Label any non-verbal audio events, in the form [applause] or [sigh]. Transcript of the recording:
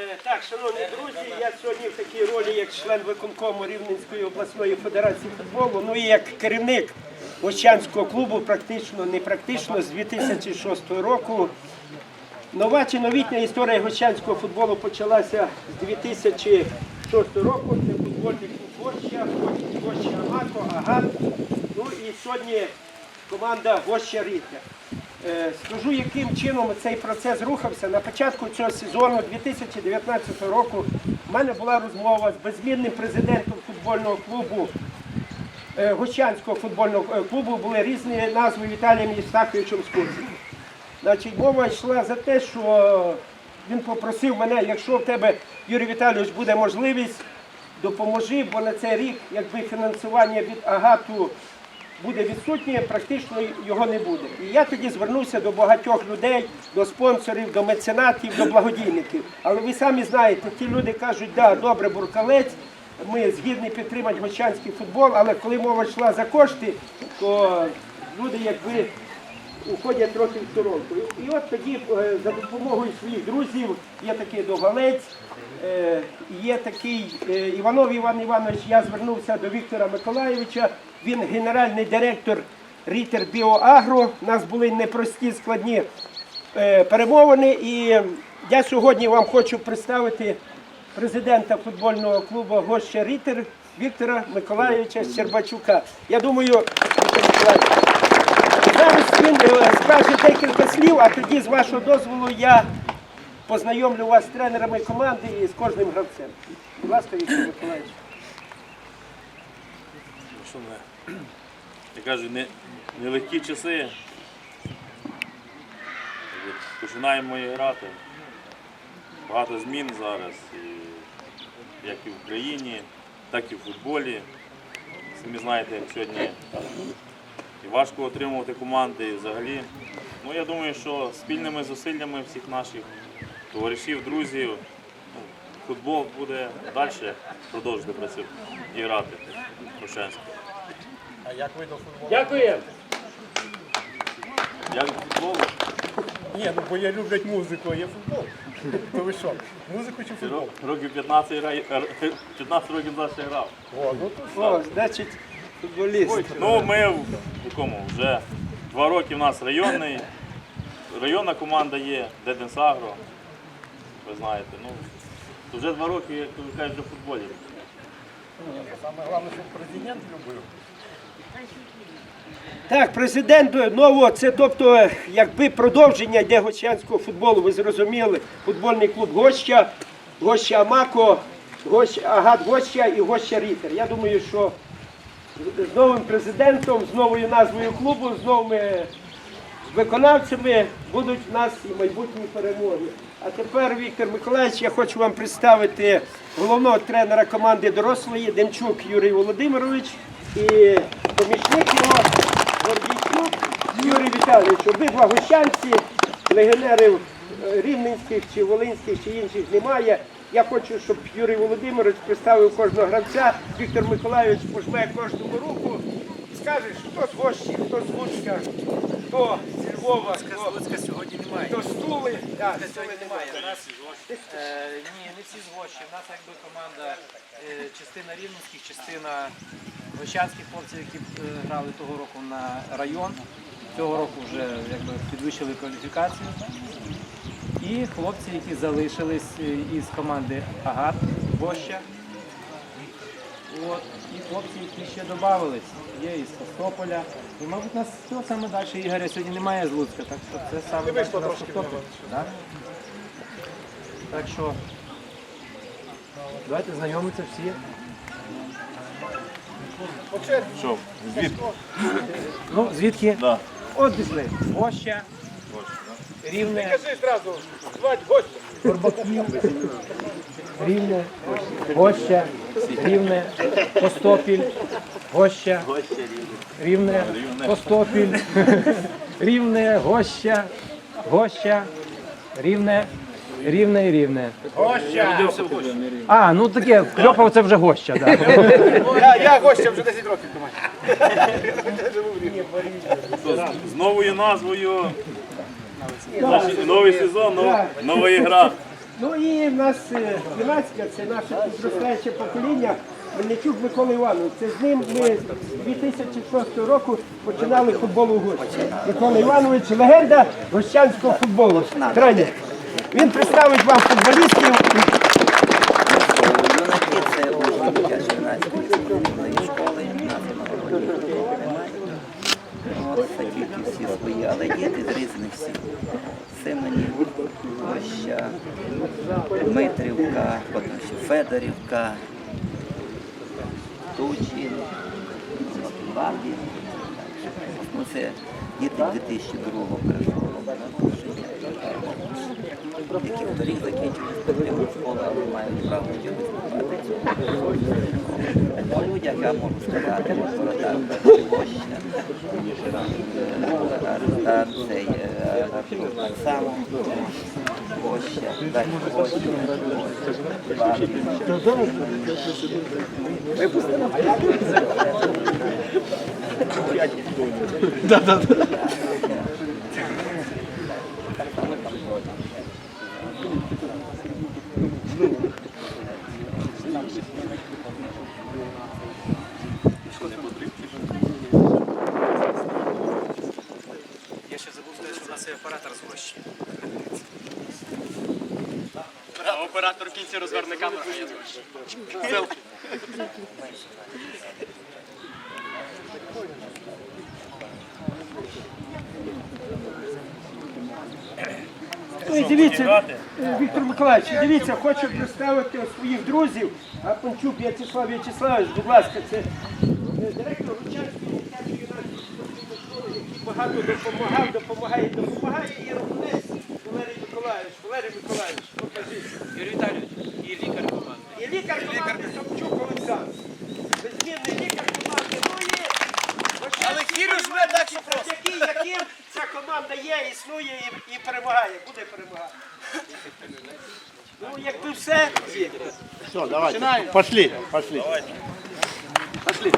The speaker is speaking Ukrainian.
Е, Так, шановні друзі, я сьогодні в такій ролі як член виконкому Рівненської обласної федерації футболу, ну і як керівник Гощанського клубу, практично, не практично, з 2006 року. Нова чи новітня історія гощанського футболу почалася з 2006 року. Це футбольний клуб Гоща, Гоща Амато, Агат. Ну і сьогодні команда Гоща Рітня. Е, Скажу, яким чином цей процес рухався. На початку цього сезону 2019 року в мене була розмова з беззмінним президентом футбольного клубу е, Гощанського футбольного е, клубу. Були різні назви Віталієм Єстаховичем Скурцем. Значить, мова йшла за те, що він попросив мене, якщо в тебе, Юрій Віталійович, буде можливість, допоможи, бо на цей рік, якби фінансування від Агату буде відсутнє, практично його не буде. І я тоді звернувся до багатьох людей, до спонсорів, до меценатів, до благодійників. Але ви самі знаєте, ті люди кажуть, да, добре, буркалець, ми згідні підтримати гощанський футбол, але коли мова йшла за кошти, то люди якби уходять трохи в сторонку. І от тоді е, за допомогою своїх друзів є такий догалець, є такий е, Іванов Іван Іванович, я звернувся до Віктора Миколаєвича, він генеральний директор Рітер Біоагро. У нас були непрості складні е, перемовини. І я сьогодні вам хочу представити президента футбольного клубу Гоща Рітер Віктора Миколаєвича Щербачука. Я думаю, Зараз він е, скаже декілька слів, а тоді, з вашого дозволу, я познайомлю вас з тренерами команди і з кожним гравцем. Будь ласка, Віктор Миколаївич. Що не, я кажу, не, нелегкі часи. Починаємо грати. Багато змін зараз, і, як і в Україні, так і в футболі. Самі знаєте, як сьогодні і важко отримувати команди і взагалі. Ну, я думаю, що спільними зусиллями всіх наших товаришів, друзів, ну, футбол буде далі продовжувати працювати і грати. А як ви до футболу? Дякую. Як футбол? Ні, ну бо я люблять музику, а є футбол. [laughs] То ви що, музику чи футбол? Років 15 грає, е, 15 [laughs] років назад грав. О, ну то О, значить, футболіст. Ну, ми в якому вже два роки в нас районний. Районна команда є, Деденсагро. Ви знаєте, ну то вже два роки, як ви кажете, в футболі. саме головне, щоб президент любив. Так, президент нового, це тобто якби продовження йде гощанського футболу, ви зрозуміли, футбольний клуб Гоща, Гоща Амако, Гоща, Агат Гоща і Гоща Рітер. Я думаю, що з новим президентом, з новою назвою клубу, з новими виконавцями будуть в нас і майбутні перемоги. А тепер, Віктор Миколаївич, я хочу вам представити головного тренера команди дорослої Демчук Юрій Володимирович і помічник його Гордійчук Юрій Віталійович. Обидва гощанці, легіонерів е, рівненських чи волинських чи інших немає. Я хочу, щоб Юрій Володимирович представив кожного гравця. Віктор Миколаївич пожме кожному руку. Скаже, хто з Гощі, хто з Луцька, хто з Львова, Луцька сьогодні немає. хто з Тули. Да, Луцька сьогодні немає. У нас е, ні, не всі з Гощі. У нас якби команда е, частина рівненських, частина гощанських хлопців, які е, грали того року на район. Цього року вже якби підвищили кваліфікацію. І хлопці, які залишились із команди Агат Гоща. От. І хлопці, які ще додавались, є із Костополя. І, мабуть, у нас все саме далі Ігоря сьогодні немає з Луцька, так що це саме далі Костополь. Так? так що давайте знайомитися всі. Що, звідки? Ну, звідки? Да. От пішли. Гоща, Рівне, Скажи одразу, звать Гоща. Горбаків, Рівне, Гоща, Рівне, Костопіль, Гоща, Рівне, Костопіль, Рівне, Гоща, Гоща, Рівне, Рівне і Рівне. Гоща. А, ну таке, Кльопав це вже Гоща, так. Я, я Гоща вже 10 років думаю. З- з новою назвою. Новий сезон, нов- нова ігра. Ну і в нас е, юнацька, це наше підростаюче покоління. Мельничук Микола Іванович. Це з ним ми з 2006 року починали футбол у гості. Микола Іванович легенда гощанського футболу. Тренер. Він представить вам футболістів. Юнаки це учні дитячо-юнацької спортивної школи, нас От це діти всі свої, але діти з різних сіл. Семенів, Гоща, Дмитрівка, потім Федорівка, Тучин, Лабін. Ну, це діти 2002 прийшли народження, які вторік спортивну школу, але мають право. По людях я можу сказати, Бородар Гоща, Арстан, цей е, Артур так само, Гоща, так, Гоща, Бабін. Я ще забув сказати, що у нас є оператор з гощі. Оператор в кінці розверне камеру. Селфі. І дивіться, Віктор Миколаївич, дивіться, хочу представити своїх друзів. А Панчук В'ячеслав В'ячеславович, будь ласка, це е, директор Ручанської дитячої юнацької який багато допомагав, допомагає, допомагає і Валерій Миколаївич. Валерій Миколаївич, покажіть. Юрій Віталійович, і лікар команди. І лікар команди Самчук Олександр. Безмінний лікар команди. Ну і Але хіру ж так, що Завдяки яким ця команда є, існує і, і перемагає, буде перемагати. Ну, якби все. Все, давайте. Пошли, пошли. Пошли.